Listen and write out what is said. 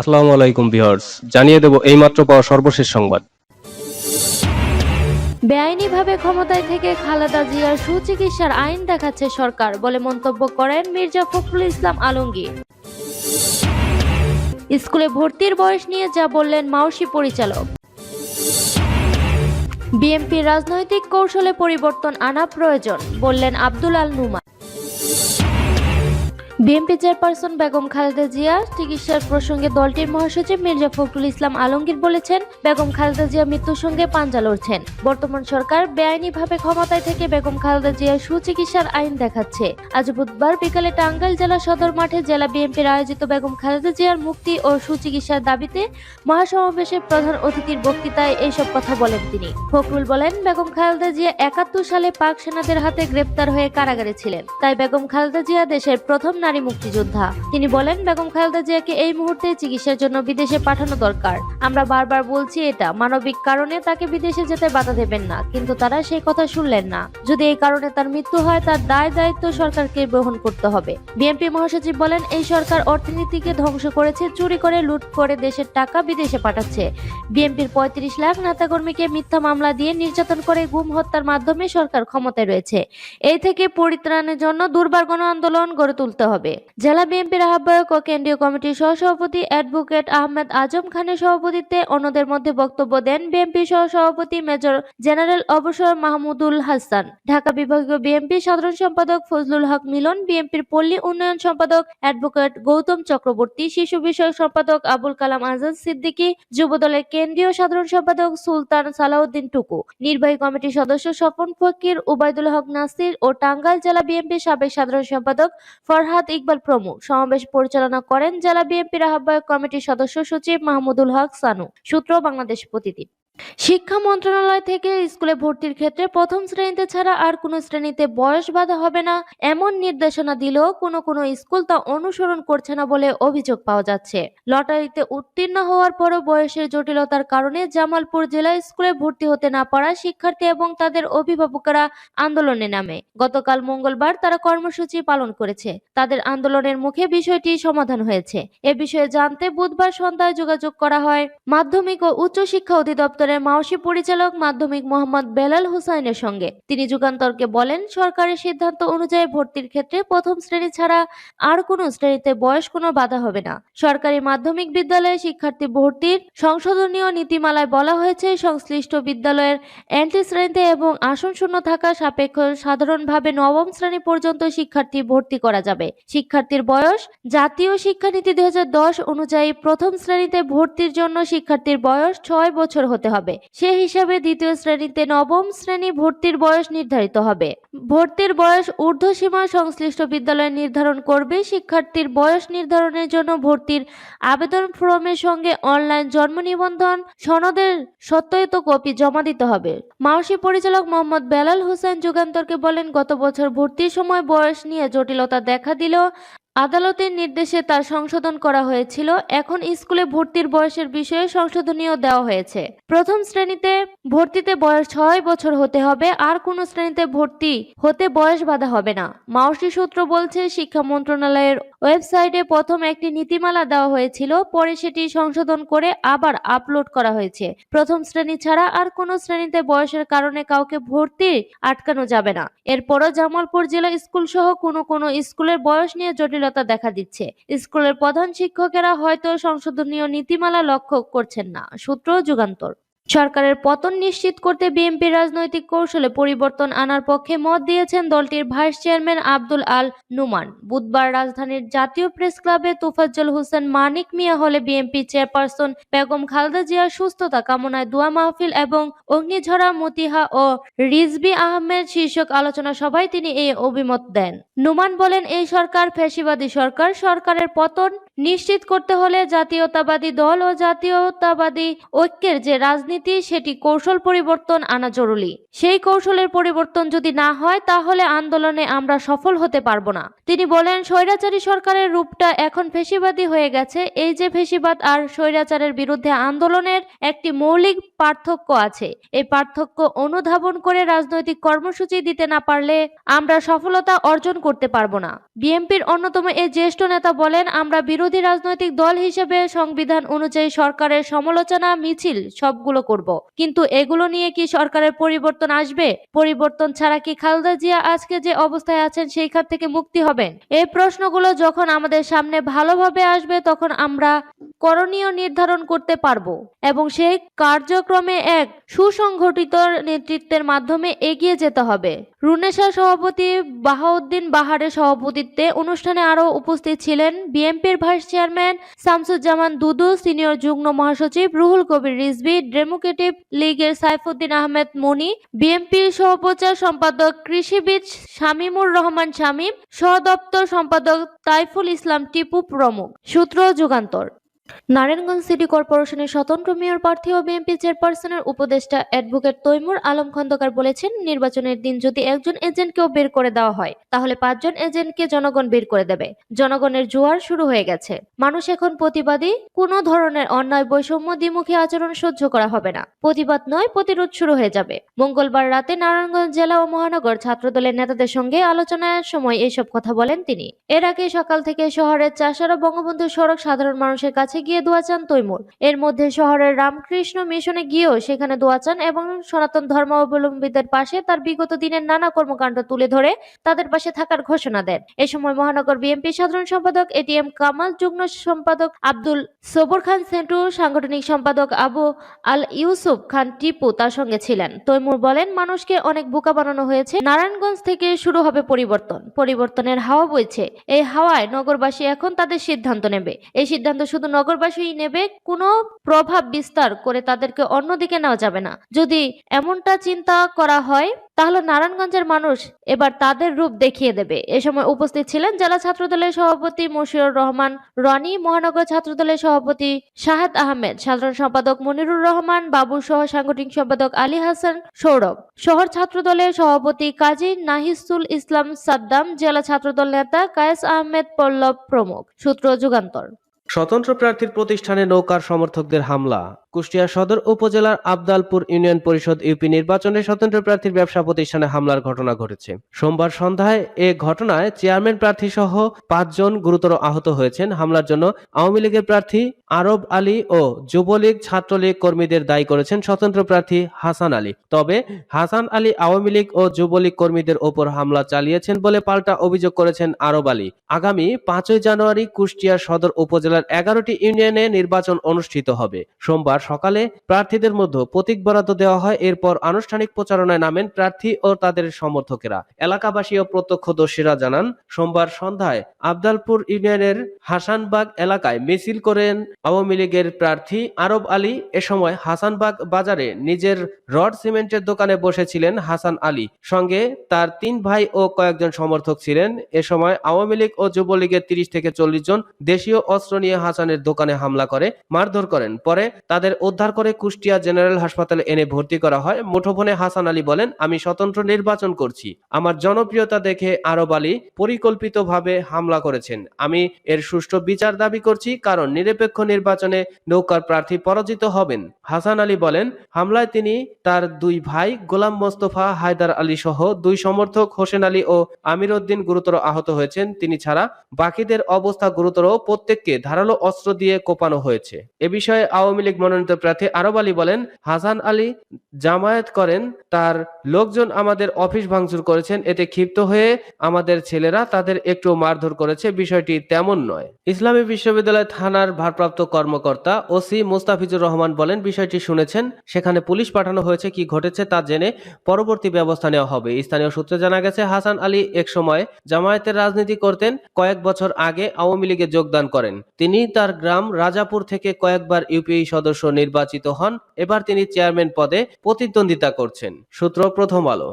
আসসালামু আলাইকুম ভিউয়ার্স, জানিয়ে দেব এইমাত্র পাওয়া সর্বশেষ সংবাদ। বেআইনিভাবে ক্ষমতায় থেকে খালেদা জিয়ার সুচিকিৎসার আইন দেখাচ্ছে সরকার বলে মন্তব্য করেন মির্জা ফখরুল ইসলাম আলমগীর। স্কুলে ভর্তির বয়স নিয়ে যা বললেন মাউসি পরিচালক। বিএনপির রাজনৈতিক কৌশলে পরিবর্তন আনা প্রয়োজন বললেন আব্দুল আল নুমা বিএনপি চেয়ারপারসন বেগম খালেদা জিয়া চিকিৎসার প্রসঙ্গে দলটির মহাসচিব মির্জা ফখরুল ইসলাম আলমগীর বলেছেন, বেগম খালেদা জিয়া মৃত্যুর সঙ্গে পাঞ্জা লড়ছেন। বর্তমান সরকার বেআইনিভাবে ক্ষমতায় থেকে বেগম খালেদা জিয়ার সুচিকিৎসার আইন দেখাচ্ছে। আজ বুধবার বিকালে টাঙ্গাইল জেলা সদর মাঠে জেলা বিএনপির আয়োজিত বেগম খালেদা জিয়ার মুক্তি ও সুচিকিৎসার দাবিতে মহাসমাবেশে প্রধান অতিথির বক্তৃতায় এইসব কথা বলেন তিনি। ফখরুল বলেন, বেগম খালেদা জিয়া একাত্তর সালে পাক সেনাদের হাতে গ্রেপ্তার হয়ে কারাগারে ছিলেন। তাই বেগম খালেদা জিয়া দেশের প্রথম নারী মুক্তিযোদ্ধা। তিনি বলেন, বেগম খালেদা জিয়াকে এই মুহূর্তে চিকিৎসার জন্য বিদেশে পাঠানো দরকার। আমরা বারবার বলছি এটা। মানবিক কারণে তাকে বিদেশে যেতে বাধা দেবেন না। কিন্তু তারা সেই কথা শুনলেন না। যদি এই কারণে তার মৃত্যু হয়, তার দায় দায়িত্ব সরকারকে গ্রহণ করতে হবে। বিএনপি মহাসচিব বলেন, এই সরকার অর্থনীতিকে ধ্বংস করেছে, চুরি করে, লুট করে দেশের টাকা বিদেশে পাঠাচ্ছে। বিএনপির পঁয়ত্রিশ লাখ নেতাকর্মীকে মিথ্যা মামলা দিয়ে নির্যাতন করে গুম হত্যার মাধ্যমে সরকার ক্ষমতায় রয়েছে। এই থেকে পরিত্রাণের জন্য দুর্বার গণ আন্দোলন গড়ে তুলতে হবে। জেলা বিএনপির আহ্বায়ক ও কেন্দ্রীয় কমিটির সহসভাপতি অ্যাডভোকেট আহমেদ আজম খানের সভাপতিত্বে অন্যদের মধ্যে বক্তব্য দেন বিএনপি সহসভাপতি মেজর জেনারেল অবসর মাহমুদুল হাসান। ঢাকা বিভাগীয় বিএনপি সাধারণ সম্পাদক ফজলুল হক মিলন, বিএনপির পল্লী উন্নয়ন সম্পাদক অ্যাডভোকেট গৌতম চক্রবর্তী, শিশু বিষয়ক সম্পাদক আবুল কালাম আজাদ সিদ্দিকী, যুবদলের কেন্দ্রীয় সাধারণ সম্পাদক সুলতান সালাউদ্দিন টুকু। নির্বাহী কমিটির সদস্য স্বপন ফকির, উবায়দুল হক নাসির ও টাঙ্গাইল জেলা বিএনপির সাবেক সাধারণ সম্পাদক ফরহাদ ইকবাল প্রমুখ। সমাবেশ পরিচালনা করেন জেলা বিএনপির আহ্বায়ক কমিটির সদস্য সচিব মাহমুদুল হক সানু। সূত্র বাংলাদেশ প্রতিদিন। শিক্ষা মন্ত্রণালয় থেকে স্কুলে ভর্তির ক্ষেত্রে প্রথম শ্রেণীতে ছাড়া আর কোনো শ্রেণীতে বয়স বাধা হবে না। এমন নির্দেশনা দিলেও কোনো কোনো স্কুল তা অনুসরণ করছে না বলে অভিযোগ পাওয়া যাচ্ছে। লটারিতে উত্তীর্ণ হওয়ার পরও বয়সের জটিলতার কারণে জামালপুর জেলা স্কুলে ভর্তি হতে না পারা শিক্ষার্থী এবং তাদের অভিভাবকরা আন্দোলনে নামে। গতকাল মঙ্গলবার তারা কর্মসূচি পালন করেছে। তাদের আন্দোলনের মুখে বিষয়টি সমাধান হয়েছে। এ বিষয়ে জানতে বুধবার সন্ধ্যায় যোগাযোগ করা হয়। মাধ্যমিক ও উচ্চ শিক্ষা অধিদপ্তরের মাওসি পরিচালক মাধ্যমিক মোহাম্মদ বেলাল হুসাইনের সঙ্গে। তিনি যুগান্তরকে বলেন, সরকারের সিদ্ধান্ত অনুযায়ী ভর্তির ক্ষেত্রে প্রথম শ্রেণি ছাড়া আর কোনো শ্রেণীতে বয়স কোনো বাধা হবে না। সরকারি মাধ্যমিক বিদ্যালয়ে শিক্ষার্থী ভর্তির সংশোধনীয় নীতিমালায় বলা হয়েছে, সংশ্লিষ্ট বিদ্যালয়ের এন্ট্রি শ্রেণীতে এবং আসন শূন্য থাকা সাপেক্ষ সাধারণভাবে নবম শ্রেণি পর্যন্ত শিক্ষার্থী ভর্তি করা যাবে। শিক্ষার্থীর বয়স জাতীয় শিক্ষানীতি দুই হাজার দশ অনুযায়ী প্রথম শ্রেণীতে ভর্তির জন্য শিক্ষার্থীর বয়স ছয় বছর হতে হবে। সে হিসাবে দ্বিতীয় শ্রেণীতে নবম শ্রেণি ভর্তির বয়স নির্ধারিত হবে। ভর্তির বয়স ঊর্ধ্বসীমা সংশ্লিষ্ট বিদ্যালয় নির্ধারণ করবে। শিক্ষার্থীর বয়স নির্ধারণের জন্য ভর্তির আবেদন ফর্মের সঙ্গে অনলাইন জন্ম নিবন্ধন, সনদের সত্যায়িত কপি জমা দিতে হবে। মাওসি পরিচালক মোহাম্মদ বেলাল হোসেন যুগান্তরকে বলেন, গত বছর ভর্তির সময় বয়স নিয়ে জটিলতা দেখা দিলেও আদালতের নির্দেশে তার সংশোধন করা হয়েছিল। এখন স্কুলে ভর্তির বয়সের বিষয়ে সংশোধনীয় দেওয়া হয়েছে। প্রথম শ্রেণীতে ভর্তিতে বয়স ছয় বছর হতে হবে। আর কোনো শ্রেণীতে ভর্তি হতে বয়স বাধা হবে না। মাওসি সূত্র বলছে, শিক্ষা মন্ত্রণালয়ের ওয়েবসাইটে প্রথম একটি নীতিমালা দেওয়া হয়েছিল। পরে সেটি সংশোধন করে আবার আপলোড করা হয়েছে। প্রথম শ্রেণি ছাড়া আর কোনো শ্রেণীতে বয়সের কারণে কাউকে ভর্তি আটকানো যাবে না। এরপরও জামালপুর জেলা স্কুল সহ কোনো কোনো স্কুলের বয়স নিয়ে জটিলতা দেখা দিচ্ছে। স্কুলের প্রধান শিক্ষকেরা হয়তো সংশোধনীয় নীতিমালা লক্ষ্য করছেন না। সূত্র যুগান্তর। সরকারের পতন নিশ্চিত করতে বিএনপির রাজনৈতিক কৌশলে পরিবর্তন আনার পক্ষে মত দিয়েছেন দলটির ভাইস চেয়ারম্যান আব্দুল আল নুমান। বুধবার রাজধানীর জাতীয় প্রেস ক্লাবে তোফাজ্জল হোসেন মানিক মিয়া হলে বিএনপি চেয়ারপারসন বেগম খালেদা জিয়ার সুস্থতা কামনায় দোয়া মাহফিল এবং অগ্নিঝরা মতিহা ও রিজবি আহমেদ শীর্ষক আলোচনা সভায় তিনি এই অভিমত দেন। নুমান বলেন, এই সরকার ফ্যাসিবাদী সরকার। সরকারের পতন নিশ্চিত করতে হলে জাতীয়তাবাদী দল ও জাতীয়তাবাদী ঐক্যের যে রাজনীতি, সেটি কৌশল পরিবর্তন আনা জরুরি। সেই কৌশলের পরিবর্তন যদি না হয়, তাহলে আন্দোলনে আমরা সফল হতে পারব না। তিনি বলেন, স্বৈরাচারী সরকারের রূপটা এখন ফেসিবাদী হয়ে গেছে। এই যে ফেসিবাদ আর স্বৈরাচারের বিরুদ্ধে আন্দোলনের একটি মৌলিক পার্থক্য আছে, এই পার্থক্য অনুধাবন করে রাজনৈতিক কর্মসূচি দিতে না পারলে আমরা সফলতা অর্জন করতে পারব না। বিএনপির অন্যতম এই জ্যেষ্ঠ নেতা বলেন, আমরা বিরোধী বিরোধী রাজনৈতিক দল হিসেবে সংবিধান অনুযায়ী সরকারের সমালোচনা, মিছিল সবগুলো করব। কিন্তু এগুলো নিয়ে কি সরকারের পরিবর্তন আসবে? পরিবর্তন ছাড়া কি খালেদা জিয়া আজকে যে অবস্থায় আছেন সেইখান থেকে মুক্তি হবেন? এই প্রশ্নগুলো যখন আমাদের সামনে ভালোভাবে আসবে, তখন আমরা করণীয় নির্ধারণ করতে পারব। এবং সেই কার্যক্রমে এক সুসংগঠিত নেতৃত্বের মাধ্যমে এগিয়ে যেতে হবে। রুনেশা সভাপতি বাহাউদ্দিন বাহারের সভাপতিত্বে অনুষ্ঠানে আরও উপস্থিত ছিলেন বিএনপির vice chairman Shamsuzzaman Dudu senior যুগ্ম মহাসচিব রুহুল কবির রিজভি ডেমোক্রেটিক লীগের সাইফুদ্দিন আহমেদ মনি, বিএনপির সহপ্রচার সম্পাদক কৃষিবিদ শামীমুর রহমান শামীম সহদপ্তর সম্পাদক তাইফুল ইসলাম টিপু প্রমুখ। সূত্র যুগান্তর। নারায়ণগঞ্জ সিটি কর্পোরেশনের স্বতন্ত্র মেয়র প্রার্থী ও বিএনপি চেয়ারপারসনের উপদেষ্টা অ্যাডভোকেট তৈমুর আলম খন্দকার বলেছেন, নির্বাচনের দিন যদি একজন এজেন্টকেও বের করে দেওয়া হয়, তাহলে পাঁচজন এজেন্টকে জনগণ বের করে দেবে। জনগণের জোয়ার শুরু হয়ে গেছে। মানুষ এখন প্রতিবাদী, কোনো ধরনের অন্যায় বৈষম্য দ্বিমুখী আচরণ সহ্য করা হবে না। প্রতিবাদ নয়, প্রতিরোধ শুরু হয়ে যাবে। মঙ্গলবার রাতে নারায়ণগঞ্জ জেলা ও মহানগর ছাত্রদলের নেতাদের সঙ্গে আলোচনার সময় এসব কথা বলেন তিনি। এর আগে সকাল থেকে শহরের চাষারা বঙ্গবন্ধু সড়ক সাধারণ মানুষের কাছে গিয়ে দোয়া চান তৈমুর। এর মধ্যে শহরের রামকৃষ্ণ মিশনে গিয়েও সেখানে দোয়া চান এবং সনাতন ধর্মাবলম্বীদের পাশে তার বিগত দিনের নানা কর্মকাণ্ড তুলে ধরে তাদের পাশে থাকার ঘোষণা দেন। এ সময় মহানগর বিএনপি সাধারণ সম্পাদক এটিএম কামাল, যুগ্ম সম্পাদক আব্দুল সবুর খান, সেন্টু সাংগঠনিক সম্পাদক আবু আল ইউসুফ খান টিপু তার সঙ্গে ছিলেন। তৈমুর বলেন, মানুষকে অনেক বোকা বানানো হয়েছে। নারায়ণগঞ্জ থেকে শুরু হবে পরিবর্তন। পরিবর্তনের হাওয়া বইছে। এই হাওয়ায় নগরবাসী এখন তাদের সিদ্ধান্ত নেবে। এই সিদ্ধান্ত শুধু নগরবাসীই নেবে, কোনো প্রভাব বিস্তার করে তাদেরকে অন্যদিকে নেওয়া যাবে না। যদি এমনটা চিন্তা করা হয়, তাহলে নারায়ণগঞ্জের মানুষ এবার তাদের রূপ দেখিয়ে দেবে। এ সময় উপস্থিত ছিলেন জেলা ছাত্রদলের সভাপতি মশিউর রহমান, রনি মহানগর ছাত্রদলের সভাপতি শাহাদ আহমেদ, সাধারণ সম্পাদক মনিরুর রহমান, বাবু সহ সাংগঠনিক সম্পাদক আলী হাসান সৌরভ। শহর ছাত্রদলের সভাপতি কাজী নাহিসুল ইসলাম সাদ্দাম, জেলা ছাত্রদল নেতা কায়েস আহমেদ পল্লব প্রমুখ। সূত্র যুগান্তর। স্বতন্ত্র প্রার্থীর প্রতিষ্ঠানে নৌকার সমর্থকদের হামলা। কুষ্টিয়া সদর উপজেলার আবদালপুর ইউনিয়ন পরিষদ ইউপি নির্বাচনে স্বতন্ত্র প্রার্থীর ব্যবসা প্রতিষ্ঠানে হামলার ঘটনা ঘটেছে। সোমবার সন্ধ্যায় এ ঘটনায় চেয়ারম্যান প্রার্থী সহ পাঁচজন গুরুতর আহত হয়েছেন। হামলার জন্য আওয়ামী লীগের প্রার্থী আরব আলী ও যুবলীগ ছাত্রলীগ কর্মীদের দায়ী করেছেন স্বতন্ত্র প্রার্থী হাসান আলী। তবে হাসান আলী আওয়ামী লীগ ও যুবলীগ কর্মীদের ওপর হামলা চালিয়েছেন বলে পাল্টা অভিযোগ করেছেন আরব আলী। আগামী পাঁচই জানুয়ারি কুষ্টিয়া সদর উপজেলার এগারোটি ইউনিয়নে নির্বাচন অনুষ্ঠিত হবে। সোমবার সকালে প্রার্থীদের মধ্যে প্রতীক বরাদ্দ দেওয়া হয়, এরপর আনুষ্ঠানিক প্রচারণায় নামেন প্রার্থী ও তাদের সমর্থকেরা। এলাকাবাসী ও প্রত্যক্ষদর্শীরা জানান, সোমবার সন্ধ্যায় আবদালপুর ইউনিয়নের হাসানবাগ এলাকায় মিছিল করেন আওয়ামী লীগের প্রার্থী আরব আলী। এ সময় হাসানবাগ বাজারে নিজের রড সিমেন্টের দোকানে বসেছিলেন হাসান আলী। সঙ্গে তার তিন ভাই ও কয়েকজন সমর্থক ছিলেন। এ সময় আওয়ামী লীগ ও যুবলীগের তিরিশ থেকে চল্লিশ জন দেশীয় অস্ত্র নিয়ে হাসানের দোকানে হামলা করে, মারধর করেন। পরে তাদের উদ্ধার করে কুষ্টিয়া জেনারেল হাসপাতালে এনে ভর্তি করা হয়। মুঠোফোনে হাসান আলী বলেন, আমি স্বতন্ত্র নির্বাচন করছি। আমার জনপ্রিয়তা দেখে আরব আলী পরিকল্পিতভাবে হামলা করেছেন। আমি এর সুষ্ঠু বিচার দাবি করছি, কারণ নিরপেক্ষ নির্বাচনে নৌকার প্রার্থী পরাজিত হবেন। হাসান আলী বলেন, হামলায় তিনি, তার দুই ভাই গোলাম মোস্তফা হায়দার আলী সহ দুই সমর্থক হোসেন আলী ও আমির উদ্দিন গুরুতর আহত হয়েছেন। তিনি ছাড়া বাকিদের অবস্থা গুরুতর। প্রত্যেককে ধারালো অস্ত্র দিয়ে কোপানো হয়েছে। এ বিষয়ে আওয়ামী লীগ মনোনীত প্রার্থী আরব আলী বলেন, হাসান আলী জামায়াত করেন, তার লোকজন আমাদের অফিস ভাঙচুর করেছেন, এতে ক্ষিপ্ত হয়ে আমাদের ছেলেরা তাদের একটু মারধর করেছে, বিষয়টি তেমন নয়। ইসলামী বিশ্ববিদ্যালয় থানার ভারপ্রাপ্ত কর্মকর্তা ওসি মুস্তাফিজুর রহমান বলেন, বিষয়টি শুনেছেন, সেখানে পুলিশ পাঠানো হয়েছে, কি ঘটেছে তা জেনে পরবর্তী ব্যবস্থা নেওয়া হবে। স্থানীয় সূত্রে জানা গেছে, হাসান আলী এক সময় জামায়াতের রাজনীতি করতেন, কয়েক বছর আগে আওয়ামী লীগে যোগদান করেন। তিনি তার গ্রাম রাজাপুর থেকে কয়েকবার ইউপিআই সদস্য নির্বাচিত হন, এবার তিনি চেয়ারম্যান পদে প্রতিদ্বন্দ্বিতা করছেন। সূত্র প্রথম আলো।